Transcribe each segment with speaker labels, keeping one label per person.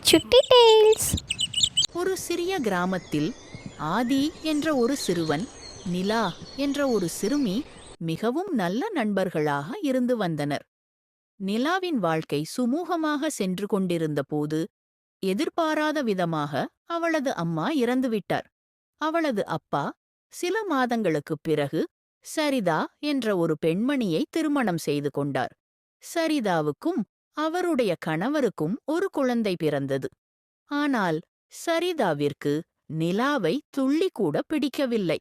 Speaker 1: சுட்டி டெய்ல்ஸ்
Speaker 2: ஒரு சிறிய கிராமத்தில் ஆதி என்ற ஒரு சிறுவன் நிலா என்ற ஒரு சிறுமி மிகவும் நல்ல நண்பர்களாக இருந்து வந்தனர். நிலாவின் வாழ்க்கை சுமூகமாக சென்று கொண்டிருந்த போது எதிர்பாராத விதமாக அவளது அம்மா இறந்துவிட்டார் அவளது அப்பா சில மாதங்களுக்குப் பிறகு சரிதா என்ற ஒரு பெண்மணியை திருமணம் செய்து கொண்டார். சரிதாவுக்கும் அவருடைய கணவருக்கும் ஒரு குழந்தை பிறந்தது. ஆனால் சரிதாவிற்கு நிலாவை துள்ளி கூட பிடிக்கவில்லை.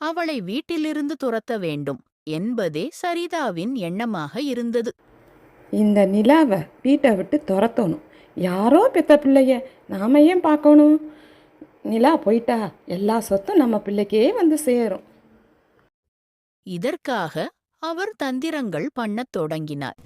Speaker 2: அவளை வீட்டிலிருந்து துரத்த வேண்டும் என்பதே சரிதாவின் எண்ணமாக இருந்தது.
Speaker 3: இந்த நிலாவை வீட்டை விட்டு துரத்தணும். யாரோ பெத்த பிள்ளைய நாம ஏன் பார்க்கணும்? நிலா போயிட்டா எல்லா சொத்தும் நம்ம பிள்ளைக்கே வந்து சேரும்.
Speaker 2: இதற்காக அவர் தந்திரங்கள் பண்ணத் தொடங்கினார்.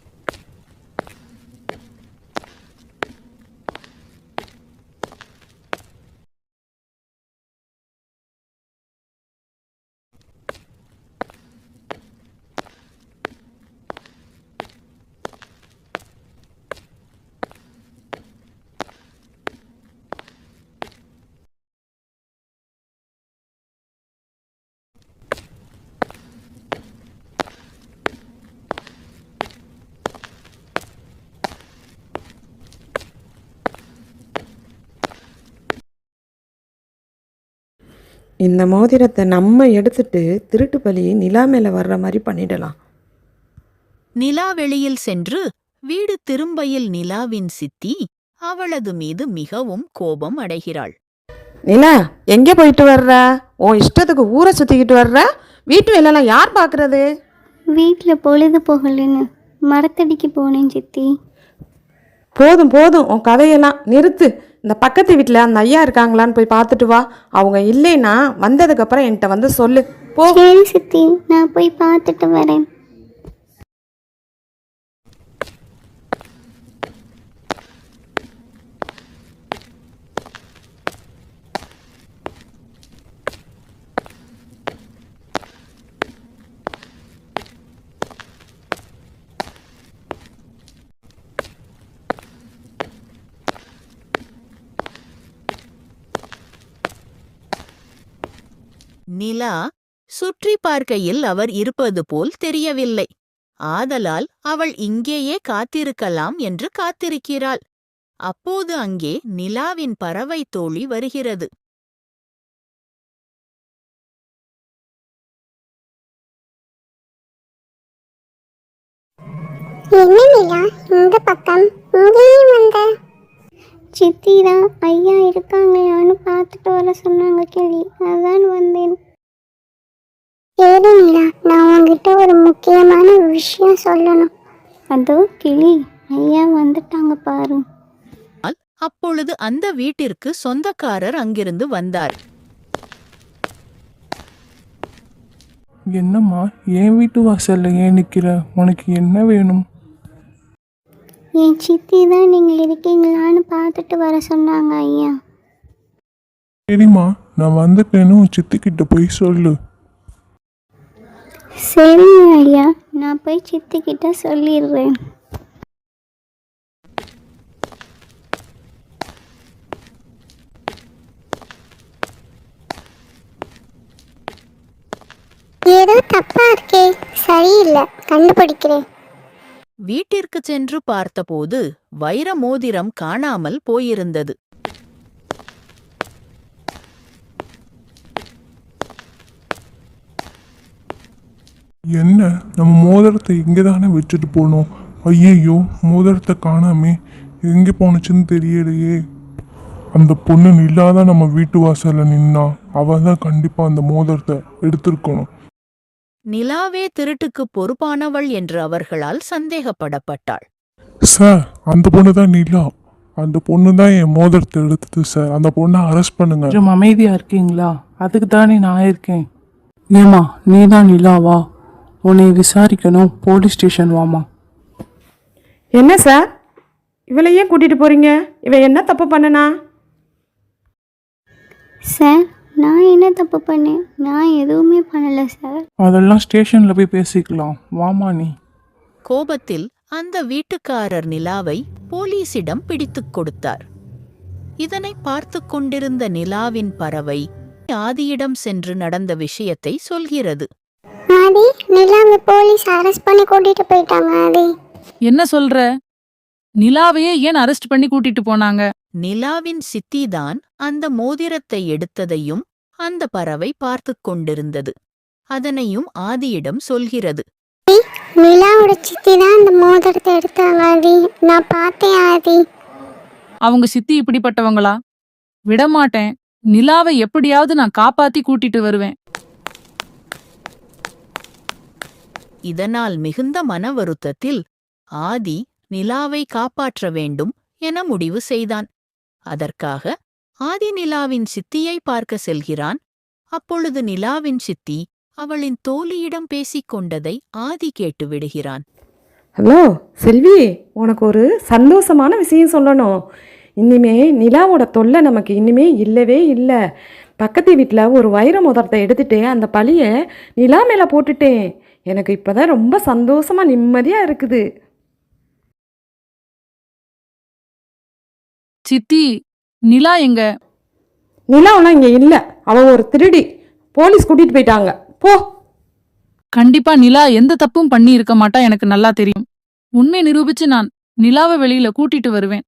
Speaker 3: இந்த மோதிரத்தை நம்ம எடுத்துட்டு திருட்டு பலி நிலா மேலே வர்ற மாதிரி பண்ணிடலாம்.
Speaker 2: நிலா வெளியில் சென்று வீடு திரும்பையில் நிலாவின் சித்தி அவளது மீது மிகவும் கோபம் அடைகிறாள்.
Speaker 3: நிலா எங்கே போயிட்டு வர்ற? உன் இஷ்டத்துக்கு ஊரை சுற்றிக்கிட்டு வர்ற? வீட்டு வேலைலாம் யார் பார்க்கறது
Speaker 1: வீட்டில் பொழுது போகலன்னு மரத்தடிக்கு போனேன் சித்தி.
Speaker 3: போதும் போதும் உன் கதையெல்லாம் நிறுத்து. இந்த பக்கத்து வீட்டில் அந்த ஐயா இருக்காங்களான்னு போய் பார்த்துட்டு வா. அவங்க இல்லைன்னா வந்ததுக்கப்புறம் என்கிட்ட வந்து சொல்லு. போ.
Speaker 1: சரி சித்தி நான் போய் பார்த்துட்டு வரேன்.
Speaker 2: நிலா சுற்றி பார்க்கையில் அவர் இருப்பது போல் தெரியவில்லை. ஆதலால் அவள் இங்கேயே காத்திருக்கலாம் என்று காத்திருக்கிறாள். அப்போது அங்கே நிலாவின் பறவை தோழி வருகிறது.
Speaker 4: என்ன நிலா? இந்த பக்கம் இங்கேயே வந்த?
Speaker 1: சித்தி தான் ஐயா இருக்காங்களான்னு பார்த்துட்டு வர சொன்னாங்க கேள்வி அதான் வந்தேன்.
Speaker 4: சரி நிலா நான் உன்கிட்ட ஒரு முக்கியமான விஷயம் சொல்லணும்.
Speaker 1: அதோ கிளி. ஐயா வந்துட்டாங்க பாரு.
Speaker 2: அப்பொழுது அந்த வீட்டிற்கு சொந்தக்காரர் அங்கிருந்து வந்தார்.
Speaker 5: என்னம்மா என் வீட்டு வாசல்ல ஏன் நிக்கிற? உனக்கு என்ன வேணும்?
Speaker 1: என் சித்தி தான் நீங்கள் இருக்கீங்களான்னு பார்த்துட்டு வர சொன்னாங்க ஐயா.
Speaker 5: சரிம்மா நான் வந்துட்டேன்னு உன் சித்திக்கிட்ட போய் சொல்லு.
Speaker 1: சரிங்க ஐயா. நான் போய் சித்தி கிட்ட சொல்லிடுறேன்.
Speaker 4: ஏதோ தப்பா இருக்கே. சரியில்லை. கண்டுபிடிக்கிறேன்.
Speaker 2: வீட்டிற்கு சென்று பார்த்தபோது வைர மோதிரம் காணாமல் போயிருந்தது.
Speaker 5: என்ன? நம்ம மோதிரத்தை இங்கே தானே வச்சுட்டு போனோம்? ஐயையோ மோதிரத்தை காணாமே. எங்கே போனுச்சுன்னு தெரியலையே. அந்த பொண்ணு நில்லாதான் நம்ம வீட்டு வாசல்ல நின்னா அவ தான் கண்டிப்பாக அந்த மோதிரத்தை எடுத்திருக்கணும்.
Speaker 2: நிலாவே திருட்டுக்கு பொறுப்பானவள் என்று அவர்களால் சந்தேகப்படப்பட்டாள்.
Speaker 5: சார் அந்த பொண்ணு தான் நிலா. அந்த பொண்ணு தான் என் மோதிரத்தை எடுத்தது சார். அந்த பொண்ணை அரெஸ்ட் பண்ணுங்க.
Speaker 6: கொஞ்சம் அமைதியா இருக்கீங்களா? அதுக்கு தானே நான் இருக்கேன். ஏமா நீ தான் நிலாவா? உன்னை விசாரிக்கணும் போலீஸ் ஸ்டேஷன் வாமா
Speaker 3: என்ன சார்? இவளை ஏன் கூட்டிகிட்டு போகிறீங்க இவ என்ன தப்பு பண்ணனா?
Speaker 1: சார் நான் என்ன தப்பு பண்ணேன்? நான் எதுவுமே பண்ணலை சார்.
Speaker 6: அதெல்லாம் ஸ்டேஷன்ல போய் பேசிக்கலாம். வாமா நீ.
Speaker 2: கோபத்தில் அந்த வீட்டுக்காரர் நிலாவை போலீசிடம் பிடித்துக் கொடுத்தார். இதனை பார்த்து கொண்டிருந்த நிலாவின் பறவை ஆதியிடம் சென்று நடந்த விஷயத்தை சொல்கிறது.
Speaker 4: ஆதி நிலாவை போலீஸ் அரெஸ்ட் பண்ணி கூட்டிட்டு போயிட்டாங்க ஆதி
Speaker 7: என்ன சொல்ற? நிலாவையே ஏன் அரெஸ்ட் பண்ணி கூட்டிட்டு போனாங்க?
Speaker 2: நிலாவின் சித்திதான் அந்த மோதிரத்தை எடுத்ததையும் அந்த பறவை பார்த்துக் கொண்டிருந்தது. அதனையும் ஆதியிடம் சொல்கிறது.
Speaker 4: நிலாவோட சித்தி தான் அந்த மோதிரத்தை எடுத்தாங்க ஆதி நான் பார்த்தேன் ஆதி.
Speaker 7: அவங்க சித்தி இப்படிப்பட்டவங்களா? விடமாட்டேன். நிலாவை எப்படியாவது நான் காப்பாத்தி கூட்டிட்டு வருவேன்.
Speaker 2: இதனால் மிகுந்த மன வருத்தத்தில் ஆதி நிலாவை காப்பாற்ற வேண்டும் என முடிவு செய்தான். அதற்காக ஆதி நிலாவின் சித்தியை பார்க்க செல்கிறான். அப்பொழுது நிலாவின் சித்தி அவளின் தோழியிடம் பேசிக் கொண்டதை ஆதி கேட்டு விடுகிறான்.
Speaker 3: ஹலோ செல்வி உனக்கு ஒரு சந்தோஷமான விஷயம் சொல்லணும். இனிமே நிலாவோட தொல்லை நமக்கு இனிமே இல்லவே இல்லை. பக்கத்து வீட்டில் ஒரு வைர முதரத்தை எடுத்துட்டு அந்த பழியை நிலா மேலே போட்டுட்டேன். எனக்கு இப்போதான் ரொம்ப சந்தோஷமா நிம்மதியாக இருக்குது.
Speaker 7: சித்தி நிலா எங்க?
Speaker 3: நிலாவெல்லாம் இங்கே இல்லை. அவன் ஒரு திருடி போலீஸ் கூட்டிட்டு போயிட்டாங்க. போ.
Speaker 7: கண்டிப்பா நிலா எந்த தப்பும் பண்ணி இருக்க மாட்டா எனக்கு நல்லா தெரியும். உண்மை நிரூபிச்சு நான் நிலாவை வெளியில கூட்டிட்டு வருவேன்.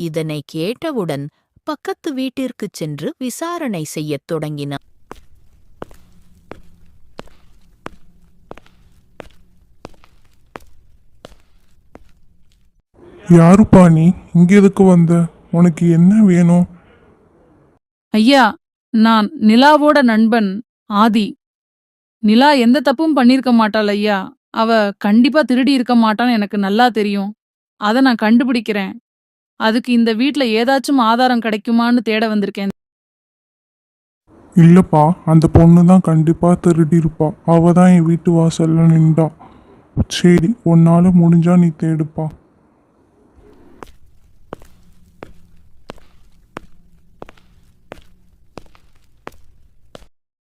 Speaker 2: இதனை கேட்டவுடன் பக்கத்து வீட்டிற்குச் சென்று விசாரணை செய்யத் தொடங்கினான்.
Speaker 5: யாருப்பா நீ? இங்க எதுக்கு வந்த? உனக்கு என்ன வேணும்?
Speaker 7: ஐயா நான் நிலாவோட நண்பன் ஆதி. நிலா எந்த தப்பும் பண்ணியிருக்க மாட்டாள் ஐயா. அவ கண்டிப்பா திருடி இருக்க மாட்டான்னு எனக்கு நல்லா தெரியும். அதை நான் கண்டுபிடிக்கிறேன். அதுக்கு இந்த வீட்ல ஏதாச்சும் ஆதாரம் கிடைக்குமான்னு தேட வந்திருக்கேன்.
Speaker 5: இல்லப்பா அந்த பொண்ணு தான் கண்டிப்பா திருடி இருப்பா. அவ தான் என் வீட்டு வாசல்ல நின்றா. சரி உன்னால முடிஞ்சா நீ தேடுப்பா.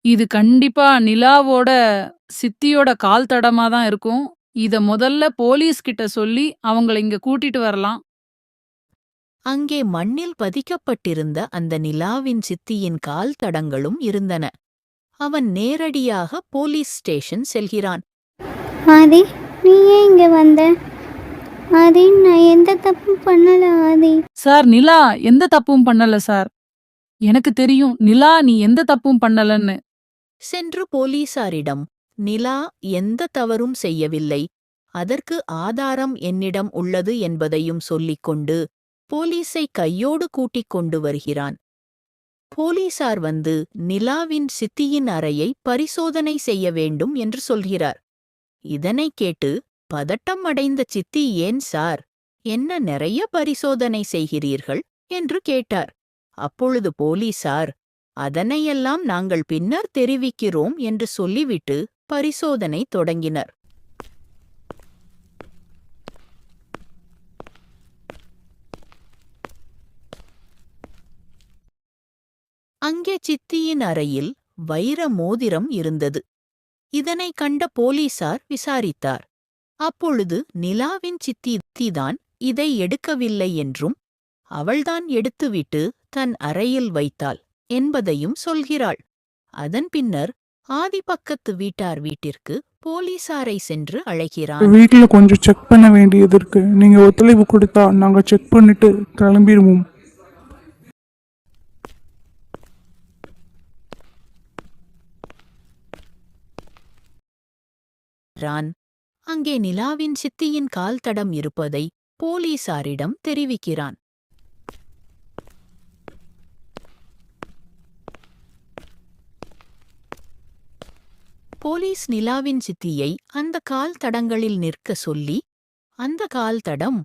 Speaker 7: இது கண்டிப்பா நிலாவோட சித்தியோட கால் தடமா தான் இருக்கும். இத முதல்ல போலீஸ் கிட்ட சொல்லி அவங்கள இங்க கூட்டிட்டு வரலாம்.
Speaker 2: அங்கே மண்ணில் பதிக்கப்பட்டிருந்த அந்த நிலாவின் சித்தியின் கால் தடங்களும் இருந்தன. அவன் நேரடியாக போலீஸ் ஸ்டேஷன் செல்கிறான்.
Speaker 1: ஆதி நீ ஏன் இங்கே வந்த? ஆதி நான் எந்த தப்பும் பண்ணல ஆதி.
Speaker 7: சார் நிலா எந்த தப்பும் பண்ணல சார். எனக்கு தெரியும் நிலா நீ எந்த தப்பும் பண்ணலன்னு.
Speaker 2: சென்று போலீசாரிடம் நிலா எந்த தவறும் செய்யவில்லை. அதற்கு ஆதாரம் என்னிடம் உள்ளது என்பதையும் சொல்லிக் கொண்டு போலீஸை கையோடு கூட்டிக் கொண்டு வருகிறான். போலீசார் வந்து நிலாவின் சித்தியின் அறையை பரிசோதனை செய்ய வேண்டும் என்று சொல்கிறார். இதனைக் கேட்டு பதட்டம் அடைந்த சித்தி ஏன் சார் என்ன நிறைய பரிசோதனை செய்கிறீர்கள்? என்று கேட்டார். அப்பொழுது போலீசார் அதனையெல்லாம் நாங்கள் பின்னர் தெரிவிக்கிறோம் என்று சொல்லிவிட்டு பரிசோதனை தொடங்கினர். அங்கே சித்தியின் அறையில் வைர மோதிரம் இருந்தது. இதனை கண்ட போலீசார் விசாரித்தார். அப்பொழுது நிலாவின் சித்திதான் இதை எடுக்கவில்லை என்றும் அவள்தான் எடுத்துவிட்டு தன் அறையில் வைத்தாள் என்பதையும் சொல்கிறாள். அதன் பின்னர் ஆதிபக்கத்து வீட்டார் வீட்டிற்கு போலீசாரை சென்று அழைக்கிறான்
Speaker 6: வீட்டில் கொஞ்சம் செக் பண்ண வேண்டியது இருக்கு. நீங்க ஒத்துழைப்பு கொடுத்தா நாங்க செக் பண்ணிட்டு கிளம்பிடுவோம்
Speaker 2: ரான் அங்கே நிலாவின் சித்தியின் கால் தடம் இருப்பதை போலீசாரிடம் தெரிவிக்கிறான். போலீஸ் நிலாவின் சித்தியை அந்த கால் தடங்களில் நிற்க சொல்லி அந்த கால் தடம்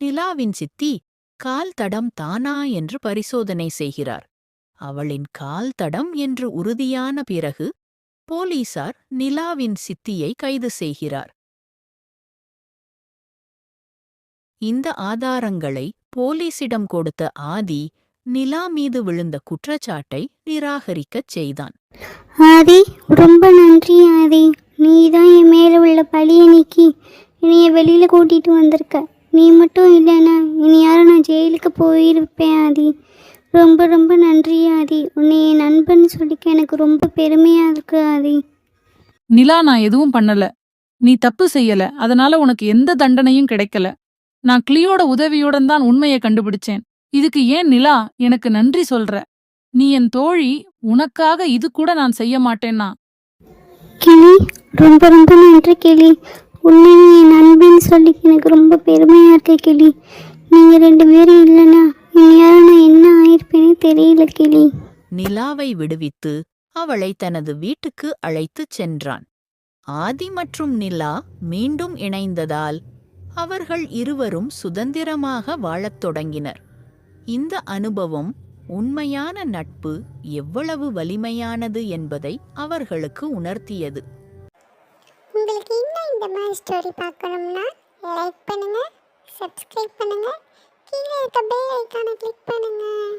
Speaker 2: நிலாவின் சித்தி கால் தடம் தானா என்று பரிசோதனை செய்கிறார். அவளின் கால் தடம் என்று உறுதியான பிறகு போலீசார் நிலாவின் சித்தியை கைது செய்கிறார். இந்த ஆதாரங்களை போலீசிடம் கொடுத்த ஆதி நிலா மீது விழுந்த குற்றச்சாட்டை நிராகரிக்கச் செய்தான்.
Speaker 1: ஆதி ரொம்ப நன்றி ஆதி. நீ தான் என் மேலே உள்ள பழியை நீக்கி என்னைய வெளியில் கூட்டிகிட்டு வந்திருக்க. நீ மட்டும் இல்லைன்னா இனி யாரும் நான் ஜெயிலுக்கு போயிருப்பேன் ஆதி. ரொம்ப ரொம்ப நன்றி ஆதி. உன்னை என் நண்பன் சொல்லிக்க எனக்கு ரொம்ப பெருமையாக இருக்கு ஆதி.
Speaker 7: நிலா நான் எதுவும் பண்ணல. நீ தப்பு செய்யல. அதனால உனக்கு எந்த தண்டனையும் கிடைக்கல. நான் கிளியோட உதவியோட தான் உண்மையை கண்டுபிடிச்சேன். இதுக்கு ஏன் நிலா எனக்கு நன்றி சொல்ற? நீ என் தோழி உனக்காக இது கூட நான் செய்ய மாட்டேன்னா?
Speaker 1: கிளி ரொம்ப ரொம்ப நன்றி கிளி. உன்னை என் நண்பன் சொல்லி எனக்கு ரொம்ப பெருமையாக இருக்கு கிளி. நீங்கள் ரெண்டு பேரும் இல்லைன்னா இனியாரும் நான் என்ன ஆயிருப்பேனே தெரியல கிளி.
Speaker 2: நிலாவை விடுவித்து அவளை தனது வீட்டுக்கு அழைத்துச் சென்றான். ஆதி மற்றும் நிலா மீண்டும் இணைந்ததால் அவர்கள் இருவரும் சுதந்திரமாக வாழத் தொடங்கினர். இந்த அனுபவம் உண்மையான நட்பு எவ்வளவு வலிமையானது என்பதை அவர்களுக்கு உணர்த்தியது.
Speaker 4: உங்களுக்கு இன்னும் இந்த மாதிரி ஸ்டோரி பார்க்கணும்னா லைக் பண்ணுங்கள் சப்ஸ்கிரைப் பண்ணுங்கள் கீழே இருக்க பெல் ஐக்கானை கிளிக் பண்ணுங்கள்